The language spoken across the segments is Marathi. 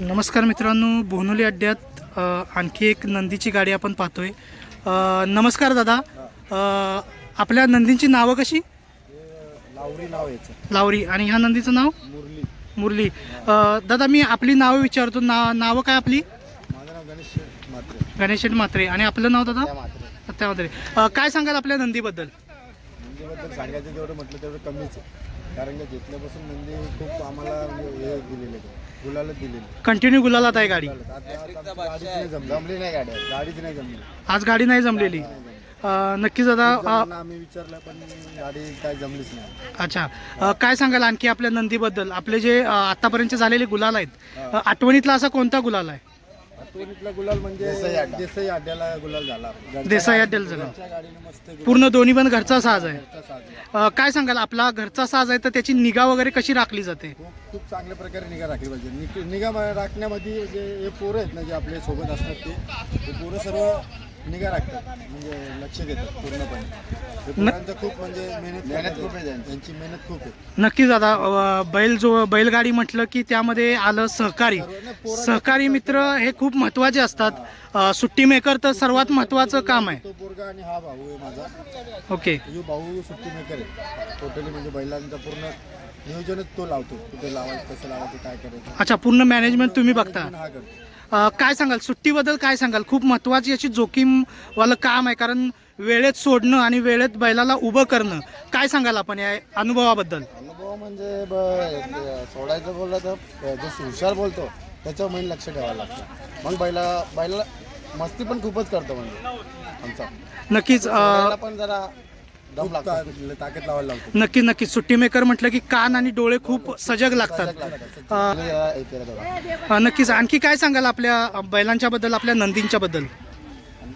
नमस्कार मित्रांनो बोनोली अड्ड्यात आणखी एक नंदीची गाडी आपण पाहतोय. अ, नमस्कार दादा. अ, आपल्या नंदींची नावं कशी? लावरी नाव याचं. लावरी. आणि ह्या नंदीचं नाव? मुरली. मुरली. अ, दादा मी आपली नावं विचारतो. ना नावं काय आपली? माझं नाव गणेश मात्रे. गणेश म्हात्रे आणि आपलं नाव दादा? त्या मात्रे. अ, काय सांगाल आपल्या नंदीबद्दल? नंदीबद्दल सांगायचं जेवढं म्हटलं तेवढं कमीच आहे. कारण की घेतल्यापासून नंदी खूप आम्हाला म्हणजे हे दिलेले गुलालच दिलेले कंटिन्यू गुलालात आहे गाडी? गाडीच नाही जमली. जमली नाही गाडी गाडीच नाही जमली. आज गाडी नाही जमलेली. अ, नक्कीच दादा अ, आम्ही विचारलं पण गाडी काय जमलीच नाही. अच्छा. अ, काय सांगाल आणखी आपल्या नंदीबद्दल? आपले जे अ, आतापर्यंत झालेले गुलाल आहेत अ, आठवणीतला असा कोणता गुलाल आहे? आठवणीतला गुलाल म्हणजे देसाई अड्ड्याला गुलाल झाला. देसाई अड्ड्याला झाला. घरच्या गाडीने मस्त पूर्ण दोन्ही पण घरचा साज आहे. अ, काय सांगाल? आपला घरचा साज आहे तर त्याची निगा वगैरे कशी राखली जाते? खूप खूप चांगल्या प्रकारे निगा राखली पाहिजे. निग- निगा मा- राखण्यामध्ये जे हे पोरं आहेत ना जे आपले सोबत असतात ते ते पोरं सर्व निगा राखतात म्हणजे लक्ष देतात पूर्णपणे. ते पोरांचं खूप म्हणजे मेहनत मेहनत खूप आहे त्यांची. मेहनत खूप आहे. नक्कीच दादा अ, बैल जो बैलगाडी म्हटलं की त्यामध्ये आलं सहकारी. सहकारी मित्र हे खूप महत्त्वाचे असतात. अ, सुट्टी मेकर तर सर्वात महत्त्वाचं काम आहे. तो पोरगा आणि हा भाऊ आहे माझा. ओके. यो भाऊ सुट्टी मेकर आहे. टोटली म्हणजे बैलांचं पूर्ण नियोजनच तो लावतो. कुठे लावायचं कसं लावायचं काय करायचं. अच्छा पूर्ण मॅनेजमेंट तुम्ही बघता. पण हा करतो. अ, काय सांगाल? सुट्टीबद्दल काय सांगाल? खूप महत्त्वाची अशी जोखीमवालं काम आहे कारण वेळेत सोडणं आणि वेळेत बैलाला उभं करणं. काय सांगाल आपण या अनुभवाबद्दल? अनुभव म्हणजे ब- सोडायचं बोललं तर जो हुशार बोलतो त्याच्यावर मेन लक्ष ठेवायला लागतं. मग बैला बैला मस्ती पण खूपच करतो म्हणजे आमचा. नक्कीच अ, बैलाला पण जरा दम लागतो. ताकद लावायला लागतो. नक्की नक्की. सुट्टी मेकर म्हटलं की कान आणि डोळे खूप सजग लागतात. अ, नक्कीच. आणखी काय सांगाल आपल्या बैलांच्या बद्दल आपल्या नंदींच्या बद्दल?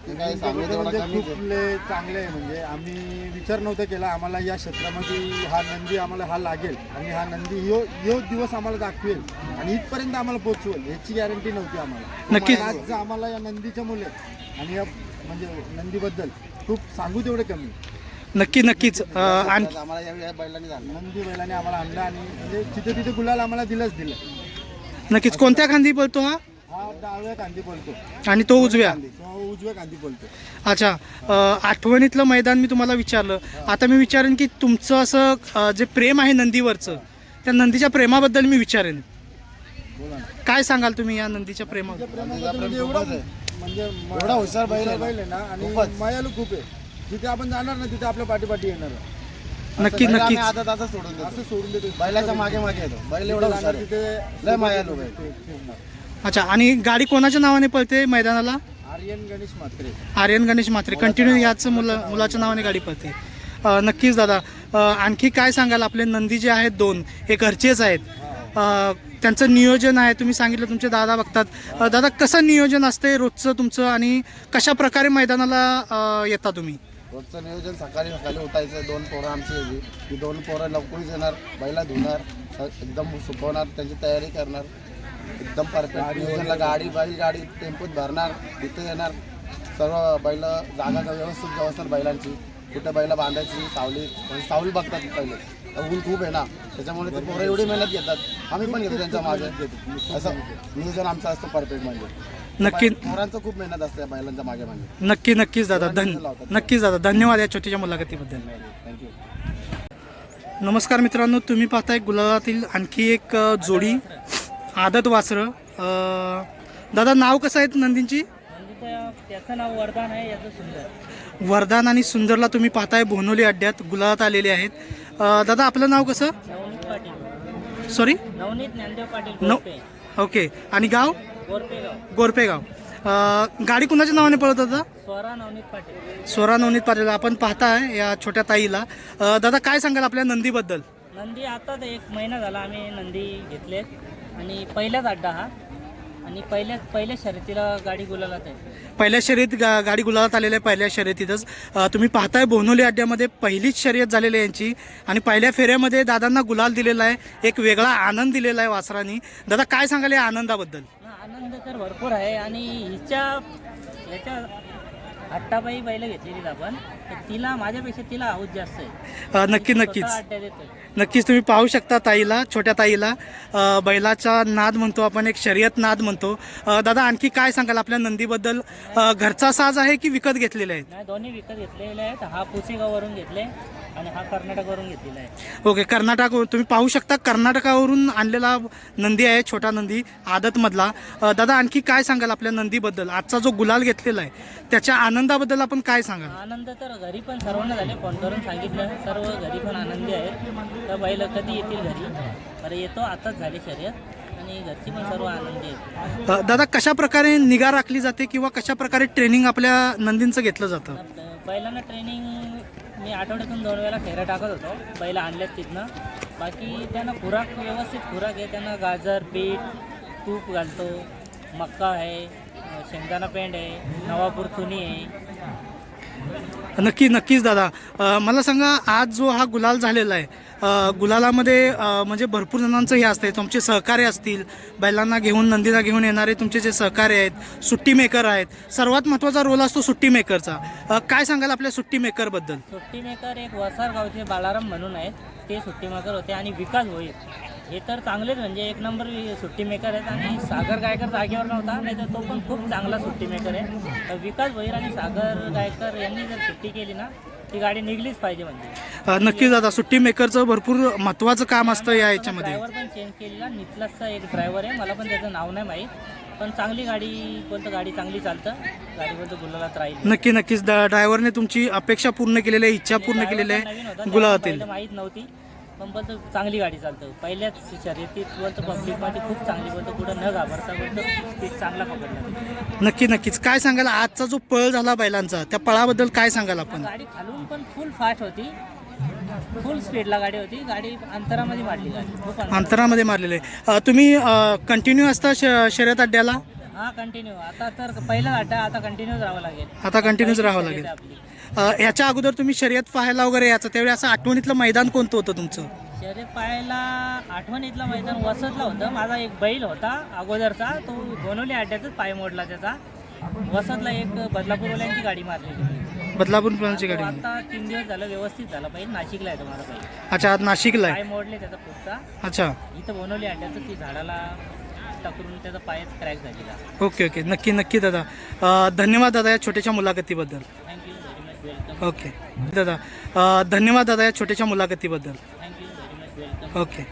म्हणजे खूप लय चांगले आहे. म्हणजे आम्ही विचार नव्हता केला. आम्हाला या क्षेत्रामध्ये हा नंदी आम्हाला हा लागेल आणि हा नंदी यो यो दिवस आम्हाला दाखवेल आणि इथपर्यंत आम्हाला पोहोचवेल याची गॅरंटी नव्हती आम्हाला. नक्कीच. पण आज आम्हाला या नंदीच्या मुले आणि या म्हणजे नंदीबद्दल खूप सांगू तेवढे कमी. नक्की नक्कीच. अ, आणखी आम्हाला या बैलांनी नंदी बैलाने आम्हाला आणला आणि म्हणजे तिथे तिथे गुलाल आम्हाला दिलंच दिलं. नक्कीच. कोणत्या खांदी बोलतो हा? हा डाव्या कांदी बोलतो. आणि तो उजव्या? तो उजव्या कांदी बोलतो. अच्छा. अ, आठवणीतलं मैदान मी तुम्हाला विचारलं. आता मी विचारेन की तुमचं असं अ, जे प्रेम आहे नंदीवरचं त्या नंदीच्या प्रेमाबद्दल मी विचारेन. बोला ना. काय सांगाल तुम्ही या नंदीच्या प्रेमाबद्दल? म्हणजे एवढं म्हणजे एवढा हुशार बैल आहे ना. आणि मायालू खूप आहे. जिथे आपण जाणार ना तिथे आपल्या पाठी पाठी येणार नक्की नक्कीच. आता आता सोडून देतो. असं सोडून देतो. बैलाच्या मागे मागे येतो. बैल एवढा हुशार तिथे लय मायालू अच्छा आणि गाडी कोणाच्या नावाने पळते मैदानाला? आर्यन गणेश म्हात्रे. आर्यन गणेश मात्रे कंटिन्यू याच मुला मुलाच्या नावाने गाडी पळते. अ, नक्कीच दादा. अ, आणखी काय सांगाल? आपले नंदी जे आहेत दोन हे घरचेच आहेत. अ, त्यांचं नियोजन आहे. तुम्ही सांगितलं तुमचे दादा बघतात. अ, दादा कसं नियोजन असते रोजचं तुमचं? आणि कशा प्रकारे मैदानाला अ, येता तुम्ही? रोजचं नियोजन सकाळी सकाळी उठायचं दोन पोरं आमची यायची ती दोन पोरं लवकरच येणार बैला धुणार एकदम सुकवणार त्यांची तयारी करणार. एकदम परफेक्ट नियोजनला गाडी बैल गाडी टेम्पोत भरणार तिथे येणार. सर्व बैल जागा व्यवस्थित व्यवस्थित बैलांची. कुठे बैल बांधायची सावली म्हणजे सावली बघतात पहिले. ऊन खूप आहे ना त्याच्यामुळे ते पोरं एवढी मेहनत घेतात. आम्ही पण घेतो त्यांच्या मागे. असं नियोजन आमचं असतं परफेक्ट म्हणजे. नक्की खूप मेहनत असते या बैलांच्या मागे मागे. नक्की नक्कीच दादा. धन नक्कीच दादा. धन्यवाद या छोटीच्या मुलाखतीबद्दल. थँक्यू नमस्कार मित्रांनो तुम्ही पाहताय गुलाबातील आणखी एक अ, जोडी आदत वासरं. अ, दादा नाव कसं आहे नंदींची? म्हणजे त्याचं नाव वरदान आहे याचं सुंदर. वरदान आणि सुंदरला तुम्ही पाहताय बोनोली अड्ड्यात गुलाबात आलेले आहेत. अ, दादा आपलं नाव कसं? नवनीत पाटील. सॉरी नवनीत ज्ञानदेव पाटील नव ओके. आणि गाव? गोरपेगाव. गाडी कुणाच्या नावाने पळत दादा स्वरा नवनीत पाटील. स्वरा नवनीत पाटील. आपण पाहताय या छोट्या ताईला. दादा काय सांगाल आपल्या नंदीबद्दल? नंदी आता एक महिना झाला आम्ही नंदी घेतलेत. आणि पहिलाच अड्डा हा. आणि पहिल्या पहिल्या शर्यतीला गाडी गुलालात आहे. पहिल्या शर्यत गा गाडी गुलाबात आलेल्या आहे पहिल्या शर्यतीतच. अ, तुम्ही पाहताय बोनोली अड्ड्यामध्ये पहिलीच शर्यत झालेली आहे यांची. आणि पहिल्या फेऱ्यामध्ये दादांना गुलाल दिलेला आहे. एक वेगळा आनंद दिलेला आहे वासरांनी. दादा काय सांगाल या आनंदाबद्दल? आनंद तर भरपूर आहे. आणि हिच्या याच्या अट्टाबाई बैल घेतलेली आपण. तर तिला माझ्यापेक्षा तिला आऊत जास्त आहे. अ, नक्की नक्कीच. नक्कीच तुम्ही पाहू शकता ताईला छोट्या ताईला. अ, बैलाचा नाद म्हणतो आपण एक शर्यत नाद म्हणतो. अ, दादा आणखी काय सांगाल? आपल्या नंदीबद्दल अ, घरचा साज आहे की विकत घेतलेले आहेत? नाही दोन्ही विकत घेतलेले आहेत. हा पुसेगाववरून घेतले. आणि हा कर्नाटकवरून घेतलेला आहे. ओके कर्नाटक तुम्ही पाहू शकता कर्नाटकावरून आणलेला नंदी आहे छोटा नंदी आदतमधला. अ, दादा आणखी काय सांगाल आपल्या नंदीबद्दल? आजचा जो गुलाल घेतलेला आहे त्याच्या आनंदाबद्दल आपण काय सांगाल? आनंद तर घरी पण सर्वांना झाले फोन करून सांगितलं सर्व घरी पण आनंदी आहेत. तर बैल कधी येतील घरी? बरं येतो आताच झाली शर्यत. आणि घरची पण सर्व आनंदी आहेत. अ, दादा कशा प्रकारे निगा राखली जाते किंवा कशा प्रकारे ट्रेनिंग आपल्या नंदींचं घेतलं जातं? तर बैलांना ट्रेनिंग मी आठवड्यातून दोन वेळा फेऱ्या टाकत होतो. बैल आणल्यात तिथनं. बाकी त्यांना खुराक व्यवस्थित खुराक आहे. त्यांना गाजर पीठ तूप घालतो. मक्का आहे शेंगदाणा पेंड आहे नवापूर चुनी आहे. नक्की नक्कीच दादा. मला सांगा आज जो हा गुलाल झालेला आहे गुलालामध्ये म्हणजे भरपूर जणांचं हे असतं तुमचे सहकार्य असतील. बैलांना घेऊन नंदीला घेऊन येणारे तुमचे जे सहकार्य आहेत सुट्टी मेकर आहेत. सर्वात महत्त्वाचा रोल असतो सुट्टी मेकरचा. काय सांगाल आपल्या सुट्टी मेकरबद्दल सुट्टी मेकर एक वसार गावचे बालाराम म्हणून आहेत. ते सुट्टी मेकर होते आणि विकास होईल. हे तर चांगलेच म्हणजे एक नंबर सुट्टी मेकर आहेत आणि सागर गायकर जागेवर नव्हता नाही तर तो पण खूप चांगला सुट्टी मेकर आहे. तर विकास भोईर आणि सागर गायकर यांनी जर सुट्टी केली ना ती गाडी निघलीच पाहिजे म्हणजे. नक्कीच दादा सुट्टी मेकरचं भरपूर महत्त्वाचं काम असतं या याच्यामध्ये. ड्रायव्हर पण चेंज केलेला नितलासचा एक ड्रायव्हर आहे मला पण त्याचं नाव नाही माहीत. पण चांगली गाडी बोलतं गाडी चांगली चालतं गाडी बोलतं गुलालात राहील नक्की नक्कीच. ड्रायव्हरने तुमची अपेक्षा पूर्ण केलेली आहे इच्छा पूर्ण केलेली आहे पहिलं माहीत नव्हती. पण बोलतो चांगली गाडी चालतं. पहिल्याच शर्यतीत बोलतो पब्लिकमध्ये खूप चांगली बोलतो कुठं न घाबरता बोलतो स्पीड चांगला पकडला नक्की नक्कीच. काय सांगाल? आजचा जो पळ झाला बैलांचा त्या पळाबद्दल काय सांगाल आपण? गाडी खालून पण फुल फास्ट होती. फुल स्पीडला गाडी होती. गाडी अंतरामध्ये मारली गाडी. खूप अंतर. अंतरामध्ये मारलेले. अ, तुम्ही कंटिन्यू असता श- शर्यत अड्ड्याला? हा कंटिन्यू आता तर पहिला अड्डा आता कंटिन्यूच राहावं लागेल. आता कंटिन्यूच राहावं लागेल. आहे आपली. अ, ह्याच्या अगोदर तुम्ही शर्यत पाहायला वगैरे याचं त्यावेळी असं आठवणीतलं मैदान कोणतं होतं तुमचं? शर्यत पाहायला आठवण इथलं मैदान वसतला होतं. माझा एक बैल होता अगोदरचा तो गोनवली अड्ड्यातच पाय मोडला त्याचा. वसतला एक बदलापूरवाल्यांची गाडी मारलेली होती. बदलापूर तो गाडी. आता तीन दिवस झालं व्यवस्थित झाला बैल नाशिकला आहे तो माझा बैल. अच्छा आज नाशिकला आहे. पाय मोडले त्याचा पुढचा. अच्छा. इथं बनवली अड्ड्यात ती झाडाला टकरून त्याचा पायच क्रॅक झालेला. Okay okay. नक्की नक्की दादा. अ, धन्यवाद दादा या छोट्याशा मुलाखतीबद्दल. Thank you okay. दादा अ, धन्यवाद दादा या छोट्याशा मुलाखतीबद्दल. ओके.